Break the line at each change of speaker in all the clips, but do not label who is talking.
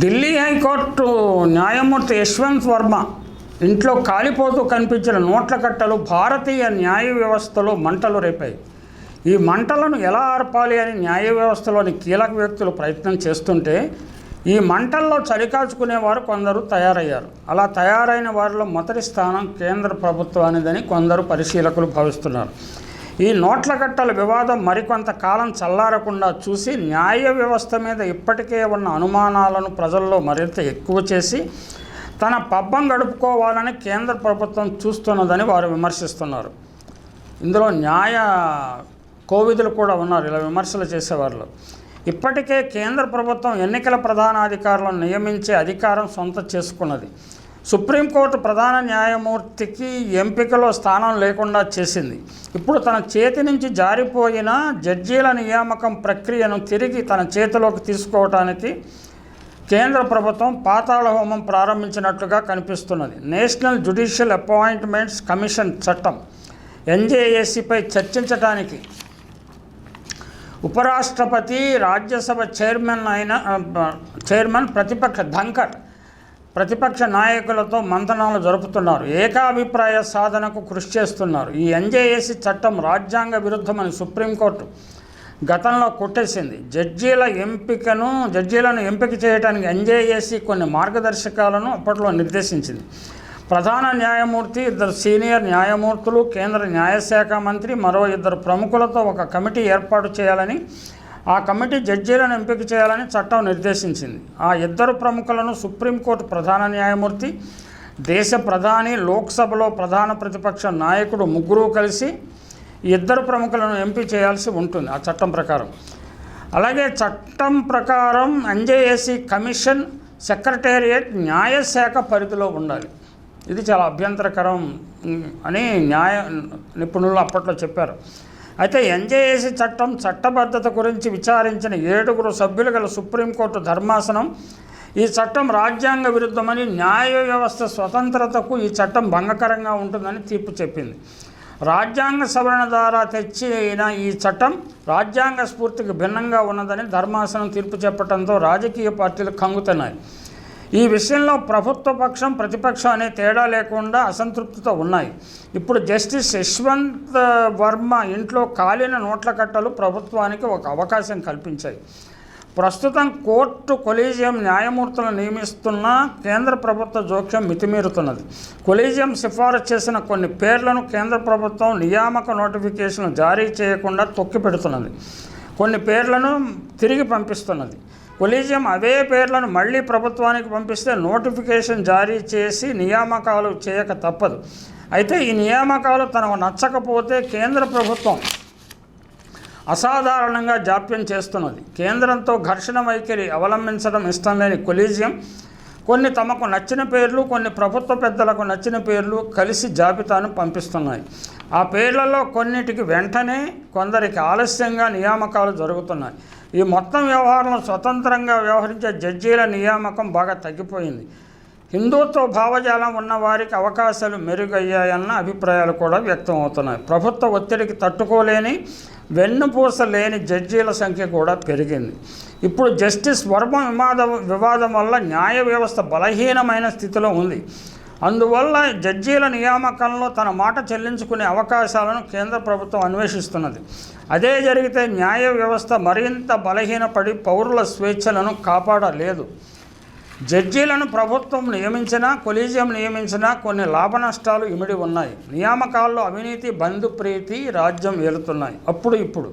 Delhi high court న్యాయమూర్తి యశ్వంత్ వర్మ ఇంట్లో కాలిపోతూ కనిపించిన నోట్ల కట్టలు భారతీయ న్యాయ వ్యవస్థలో మంటలు రేపాయి. ఈ మంటలను ఎలా ఆర్పాలి అని న్యాయ వ్యవస్థలోని కీలక వ్యక్తులు ప్రయత్నం చేస్తుంటే ఈ మంటల్లో చలికాచుకునేవారు కొందరు తయారయ్యారు. అలా తయారైన వారిలో మొదటి స్థానం కేంద్ర ప్రభుత్వానిదని కొందరు పరిశీలకులు భావిస్తున్నారు. ఈ నోట్ల కట్టల వివాదం మరికొంత కాలం చల్లారకుండా చూసి న్యాయ వ్యవస్థ మీద ఇప్పటికే ఉన్న అనుమానాలను ప్రజల్లో మరింత ఎక్కువ చేసి తన పబ్బం గడుపుకోవాలని కేంద్ర ప్రభుత్వం చూస్తున్నదని వారు విమర్శిస్తున్నారు. ఇందులో న్యాయ కోవిదులు కూడా ఉన్నారు. ఇలా విమర్శలు చేసేవాళ్ళు. ఇప్పటికే కేంద్ర ప్రభుత్వం ఎన్నికల ప్రధానాధికారులను నియమించే అధికారం సొంత చేసుకున్నది. సుప్రీంకోర్టు ప్రధాన న్యాయమూర్తికి ఎంపికలో స్థానం లేకుండా చేసింది. ఇప్పుడు తన చేతి నుంచి జారిపోయిన జడ్జీల నియామకం ప్రక్రియను తిరిగి తన చేతిలోకి తీసుకోవటానికి కేంద్ర ప్రభుత్వం పాతాళ హోమం ప్రారంభించినట్లుగా కనిపిస్తున్నది. నేషనల్ జ్యుడిషియల్ అపాయింట్మెంట్స్ కమిషన్ చట్టం ఎన్జేఏసీపై చర్చించటానికి ఉపరాష్ట్రపతి రాజ్యసభ చైర్మన్ అయిన చైర్మన్ ప్రతిపక్ష ధంకర్ ప్రతిపక్ష నాయకులతో మంతనాలు జరుపుతున్నారు. ఏకాభిప్రాయ సాధనకు కృషి చేస్తున్నారు. ఈ ఎన్జేఏసీ చట్టం రాజ్యాంగ విరుద్ధమని సుప్రీంకోర్టు గతంలో కొట్టేసింది. జడ్జీల ఎంపికను జడ్జీలను ఎంపిక చేయడానికి ఎన్జేఏసీ కొన్ని మార్గదర్శకాలను అప్పట్లో నిర్దేశించింది. ప్రధాన న్యాయమూర్తి ఇద్దరు సీనియర్ న్యాయమూర్తులు కేంద్ర న్యాయశాఖ మంత్రి మరో ఇద్దరు ప్రముఖులతో ఒక కమిటీ ఏర్పాటు చేయాలని ఆ కమిటీ జడ్జీలను ఎంపిక చేయాలని చట్టం నిర్దేశించింది. ఆ ఇద్దరు ప్రముఖులను సుప్రీంకోర్టు ప్రధాన న్యాయమూర్తి దేశ ప్రధాని లోక్సభలో ప్రధాన ప్రతిపక్ష నాయకుడు ముగ్గురు కలిసి ఇద్దరు ప్రముఖులను ఎంపిక చేయాల్సి ఉంటుంది ఆ చట్టం ప్రకారం. అలాగే చట్టం ప్రకారం ఎన్జేఏసీ కమిషన్ సెక్రటేరియట్ న్యాయశాఖ పరిధిలో ఉండాలి. ఇది చాలా అభ్యంతరకరం అని న్యాయ నిపుణులు అప్పట్లో చెప్పారు. అయితే ఎన్జేఏసీ చట్టం చట్టబద్ధత గురించి విచారించిన ఏడుగురు సభ్యులు గల సుప్రీంకోర్టు ధర్మాసనం ఈ చట్టం రాజ్యాంగ విరుద్ధమని న్యాయ వ్యవస్థ స్వతంత్రతకు ఈ చట్టం భంగకరంగా ఉంటుందని తీర్పు చెప్పింది. రాజ్యాంగ సవరణ ద్వారా తెచ్చిన ఈ చట్టం రాజ్యాంగ స్ఫూర్తికి భిన్నంగా ఉన్నదని ధర్మాసనం తీర్పు చెప్పడంతో రాజకీయ పార్టీలు కంగుతున్నాయి ఈ విషయంలో ప్రభుత్వ పక్షం ప్రతిపక్షం అనే తేడా లేకుండా అసంతృప్తితో ఉన్నాయి. ఇప్పుడు జస్టిస్ యశ్వంత్ వర్మ ఇంట్లో కాలిన నోట్ల కట్టలు ప్రభుత్వానికి ఒక అవకాశం కల్పించాయి. ప్రస్తుతం కోర్టు కొలీజియం న్యాయమూర్తులను నియమిస్తున్న కేంద్ర ప్రభుత్వ జోక్యం మితిమీరుతున్నది. కొలీజియం సిఫారసు చేసిన కొన్ని పేర్లను కేంద్ర ప్రభుత్వం నియామక నోటిఫికేషన్ జారీ చేయకుండా తొక్కిపెడుతున్నది. కొన్ని పేర్లను తిరిగి పంపిస్తున్నది. కొలీజియం అవే పేర్లను మళ్ళీ ప్రభుత్వానికి పంపిస్తే నోటిఫికేషన్ జారీ చేసి నియామకాలు చేయక తప్పదు. అయితే ఈ నియామకాలు తనకు నచ్చకపోతే కేంద్ర ప్రభుత్వం అసాధారణంగా జాప్యం చేస్తున్నది. కేంద్రంతో ఘర్షణ వైఖరి అవలంబించడం ఇష్టం లేని కొలీజియం కొన్ని తమకు నచ్చిన పేర్లు కొన్ని ప్రభుత్వ పెద్దలకు నచ్చిన పేర్లు కలిసి జాబితాను పంపిస్తున్నాయి. ఆ పేర్లలో కొన్నిటికి వెంటనే కొందరికి ఆలస్యంగా నియామకాలు జరుగుతున్నాయి. ఈ మొత్తం వ్యవహారంలో స్వతంత్రంగా వ్యవహరించే జడ్జీల నియామకం బాగా తగ్గిపోయింది. హిందుత్వ భావజాలం ఉన్న వారికి అవకాశాలు మెరుగయ్యాయన్న అభిప్రాయాలు కూడా వ్యక్తం అవుతున్నాయి. ప్రభుత్వ ఒత్తిడికి తట్టుకోలేని వెన్నుపూస లేని జడ్జీల సంఖ్య కూడా పెరిగింది. ఇప్పుడు జస్టిస్ వర్మ వివాదం వివాదం వల్ల న్యాయ వ్యవస్థ బలహీనమైన స్థితిలో ఉంది. అందువల్ల జడ్జీల నియామకంలో తన మాట చెల్లించుకునే అవకాశాలను కేంద్ర ప్రభుత్వం అన్వేషిస్తున్నది. అదే జరిగితే న్యాయ వ్యవస్థ మరింత బలహీనపడి పౌరుల స్వేచ్ఛలను కాపాడలేదు. జడ్జీలను ప్రభుత్వం నియమించినా కొలీజియం నియమించినా కొన్ని లాభ నష్టాలు ఇమిడి ఉన్నాయి. నియామకాల్లో అవినీతి బంధు ప్రీతి రాజ్యం ఏలుతున్నాయి. అప్పుడు ఇప్పుడు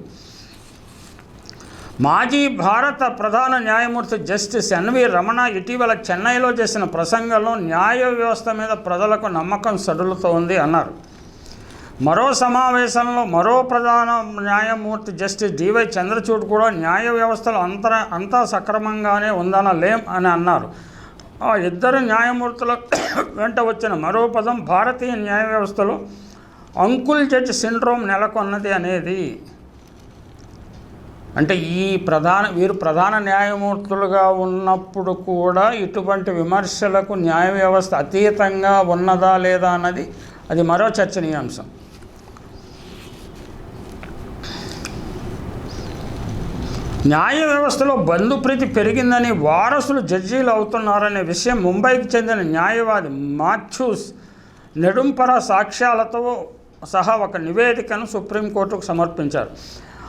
మాజీ భారత ప్రధాన న్యాయమూర్తి జస్టిస్ ఎన్వి రమణ ఇటీవల చెన్నైలో చేసిన ప్రసంగంలో న్యాయ వ్యవస్థ మీద ప్రజలకు నమ్మకం సడులుతోంది అన్నారు. మరో సమావేశంలో మరో ప్రధాన న్యాయమూర్తి జస్టిస్ డివై చంద్రచూడ్ కూడా న్యాయ వ్యవస్థలో అంతర అంతా సక్రమంగానే ఉందనలేం అని అన్నారు. ఆ ఇద్దరు న్యాయమూర్తుల వెంట వచ్చిన మరో పదం భారతీయ న్యాయ వ్యవస్థలో అంకుల్ జడ్జ్ సిండ్రోమ్ నెలకొన్నది అనేది. అంటే ఈ ప్రధాన వీరు ప్రధాన న్యాయమూర్తులుగా ఉన్నప్పుడు కూడా ఇటువంటి విమర్శలకు న్యాయ వ్యవస్థ అతీతంగా ఉన్నదా లేదా అన్నది అది మరో చర్చనీయాంశం. న్యాయ వ్యవస్థలో బంధుప్రీతి పెరిగిందని వారసులు జడ్జీలు అవుతున్నారనే విషయం ముంబైకి చెందిన న్యాయవాది మాథ్యూస్ నెడుంపర సాక్ష్యాలతో సహా ఒక నివేదికను సుప్రీంకోర్టుకు సమర్పించారు.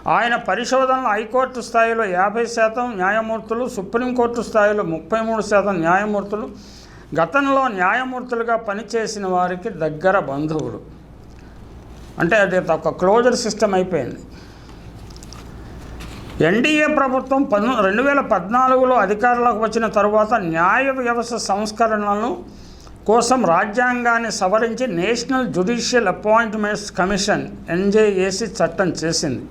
ఆయన పరిశోధనలు హైకోర్టు స్థాయిలో యాభై శాతం న్యాయమూర్తులు సుప్రీంకోర్టు స్థాయిలో ముప్పై మూడు శాతం న్యాయమూర్తులు. గతంలో న్యాయమూర్తులుగా పనిచేసిన వారికి దగ్గర బంధువులు. అంటే అది ఒక క్లోజర్ సిస్టమ్ అయిపోయింది. ఎన్డీఏ ప్రభుత్వం పన్ను రెండు వేల పద్నాలుగులో అధికారంలోకి వచ్చిన తరువాత న్యాయ వ్యవస్థ సంస్కరణలను కోసం రాజ్యాంగాన్ని సవరించి national judicial appointments commission NJAC చట్టం చేసింది.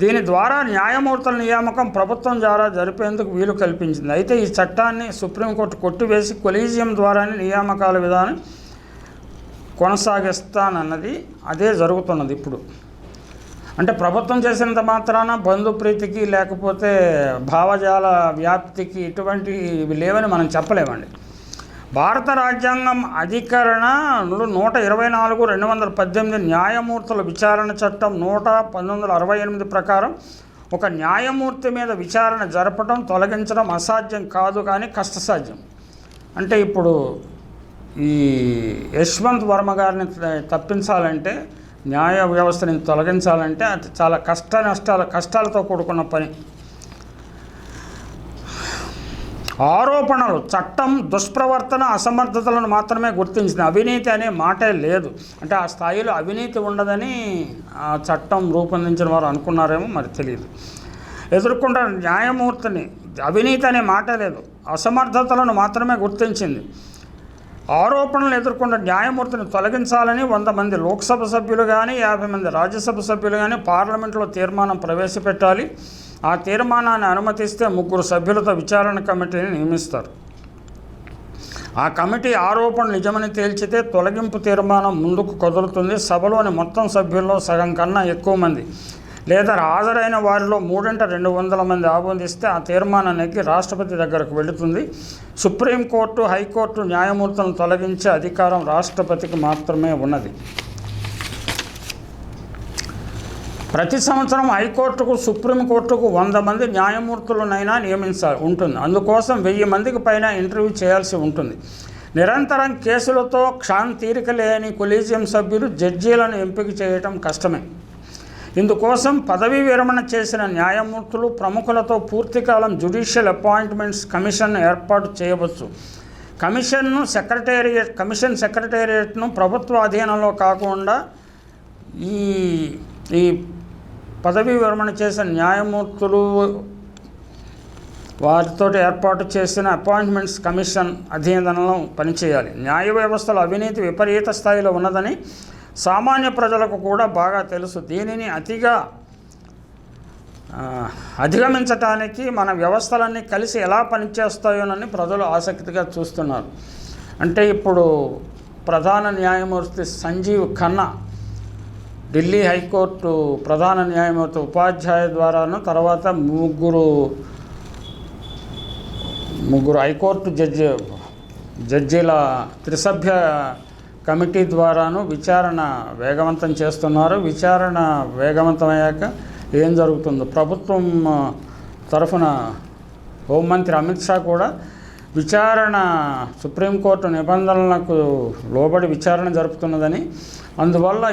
దీని ద్వారా న్యాయమూర్తుల నియామకం ప్రభుత్వం ద్వారా జరిపేందుకు వీలు కల్పించింది. అయితే ఈ చట్టాన్ని సుప్రీంకోర్టు కొట్టివేసి కొలీజియం ద్వారానే నియామకాల విధానం కొనసాగిస్తానన్నది అదే జరుగుతున్నది ఇప్పుడు. అంటే ప్రభుత్వం చేసినంత మాత్రాన బంధుప్రీతికి లేకపోతే భావజాల వ్యాప్తికి ఇటువంటి ఇవి లేవని మనం చెప్పలేమండి. భారత రాజ్యాంగం అధికరణలు నూట ఇరవై నాలుగు రెండు వందల పద్దెనిమిది న్యాయమూర్తుల విచారణ చట్టం నూట పంతొమ్మిది వందల అరవై ఎనిమిది ప్రకారం ఒక న్యాయమూర్తి మీద విచారణ జరపడం తొలగించడం అసాధ్యం కాదు కానీ కష్టసాధ్యం. అంటే ఇప్పుడు ఈ యశ్వంత్ వర్మ గారిని తప్పించాలంటే న్యాయ వ్యవస్థని తొలగించాలంటే అది చాలా కష్ట నష్టాల కష్టాలతో కూడుకున్న పని. ఆరోపణలు చట్టం దుష్ప్రవర్తన అసమర్థతలను మాత్రమే గుర్తించింది. అవినీతి అనే మాటే లేదు. అంటే ఆ స్థాయిలో అవినీతి ఉండదని ఆ చట్టం రూపొందించిన వారు అనుకున్నారేమో మరి తెలియదు ఎదుర్కొంటున్న న్యాయమూర్తిని అవినీతి అనే మాట లేదు. అసమర్థతలను మాత్రమే గుర్తించింది. ఆరోపణలు ఎదుర్కొన్న న్యాయమూర్తిని తొలగించాలని వంద మంది లోక్సభ సభ్యులు కానీ యాభై మంది రాజ్యసభ సభ్యులు కానీ పార్లమెంట్లో తీర్మానం ప్రవేశపెట్టాలి. ఆ తీర్మానాన్ని అనుమతిస్తే ముగ్గురు సభ్యులతో విచారణ కమిటీని నియమిస్తారు. ఆ కమిటీ ఆరోపణ నిజమని తేల్చితే తొలగింపు తీర్మానం ముందుకు కదులుతుంది. సభలోని మొత్తం సభ్యుల్లో సగం కన్నా ఎక్కువ మంది లేదా హాజరైన వారిలో మూడింట రెండు వందల మంది ఆమోదిస్తే ఆ తీర్మానానికి రాష్ట్రపతి దగ్గరకు వెళుతుంది. సుప్రీంకోర్టు హైకోర్టు న్యాయమూర్తులను తొలగించే అధికారం రాష్ట్రపతికి మాత్రమే ఉన్నది. ప్రతి సంవత్సరం హైకోర్టుకు సుప్రీంకోర్టుకు వంద మంది న్యాయమూర్తులనైనా నియమించాలి ఉంటుంది. అందుకోసం వెయ్యి మందికి పైన ఇంటర్వ్యూ చేయాల్సి ఉంటుంది. నిరంతరం కేసులతో క్షాంతీరిక లేని కొలీజియం సభ్యులు జడ్జీలను ఎంపిక చేయటం కష్టమే. ఇందుకోసం పదవీ విరమణ చేసిన న్యాయమూర్తులు ప్రముఖులతో పూర్తికాలం జ్యుడిషియల్ అపాయింట్మెంట్స్ కమిషన్ ఏర్పాటు చేయవచ్చు. కమిషన్ను సెక్రటేరియట్ కమిషన్ సెక్రటేరియట్ను ప్రభుత్వ అధీనంలో కాకుండా ఈ ఈ పదవీ విరమణ చేసిన న్యాయమూర్తులు వారితో ఏర్పాటు చేసిన అపాయింట్మెంట్స్ కమిషన్ అధీనంలో పనిచేయాలి. న్యాయ వ్యవస్థలో అవినీతి విపరీత స్థాయిలో ఉన్నదని సామాన్య ప్రజలకు కూడా బాగా తెలుసు. దీనిని అతిగా అధిగమించటానికి మన వ్యవస్థలన్నీ కలిసి ఎలా పనిచేస్తాయోనని ప్రజలు ఆసక్తిగా చూస్తున్నారు. అంటే ఇప్పుడు ప్రధాన న్యాయమూర్తి సంజీవ్ ఖన్నా ఢిల్లీ హైకోర్టు ప్రధాన న్యాయమూర్తి ఉపాధ్యాయ ద్వారాను తర్వాత ముగ్గురు ముగ్గురు హైకోర్టు జడ్జి జడ్జీల త్రిసభ్య కమిటీ ద్వారాను విచారణ వేగవంతం చేస్తున్నారు. విచారణ వేగవంతమయ్యాక ఏం జరుగుతుందో? ప్రభుత్వం తరఫున హోంమంత్రి అమిత్ షా కూడా విచారణ సుప్రీంకోర్టు నిబంధనలకు లోబడి విచారణ జరుపుతున్నదని అందువల్ల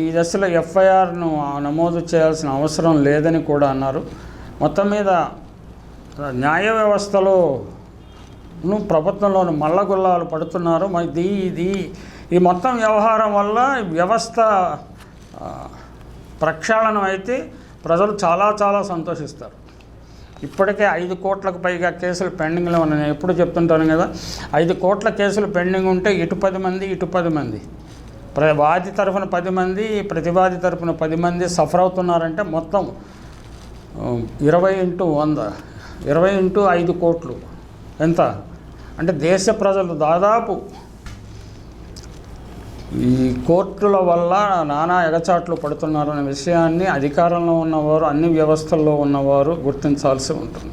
ఈ దశలో ఎఫ్ఐఆర్ను నమోదు చేయాల్సిన అవసరం లేదని కూడా అన్నారు. మొత్తం మీద న్యాయ వ్యవస్థలో ప్రభుత్వంలోని మల్లగుల్లాలు పడుతున్నారు. మరి ఇది ఇది ఈ మొత్తం వ్యవహారం వల్ల వ్యవస్థ ప్రక్షాళనం అయితే ప్రజలు చాలా చాలా సంతోషిస్తారు. ఇప్పటికే ఐదు కోట్లకు పైగా కేసులు పెండింగ్లో ఉన్నాయి. నేను ఎప్పుడు చెప్తుంటాను కదా ఐదు కోట్ల కేసులు పెండింగ్ ఉంటే ఇటు పది మంది ఇటు పది మంది. ప్ర వాది తరఫున పది మంది ప్రతివాది తరఫున పది మంది సఫర్ అవుతున్నారంటే మొత్తం ఇరవై ఇంటూ వంద ఇరవై ఇంటూ ఐదు కోట్లు. ఎంత? అంటే దేశ ప్రజలు దాదాపు ఈ కోర్టుల వల్ల నానా ఎగచాట్లు పడుతున్నారనే విషయాన్ని అధికారంలో ఉన్నవారు అన్ని వ్యవస్థల్లో ఉన్నవారు గుర్తించాల్సి ఉంటుంది.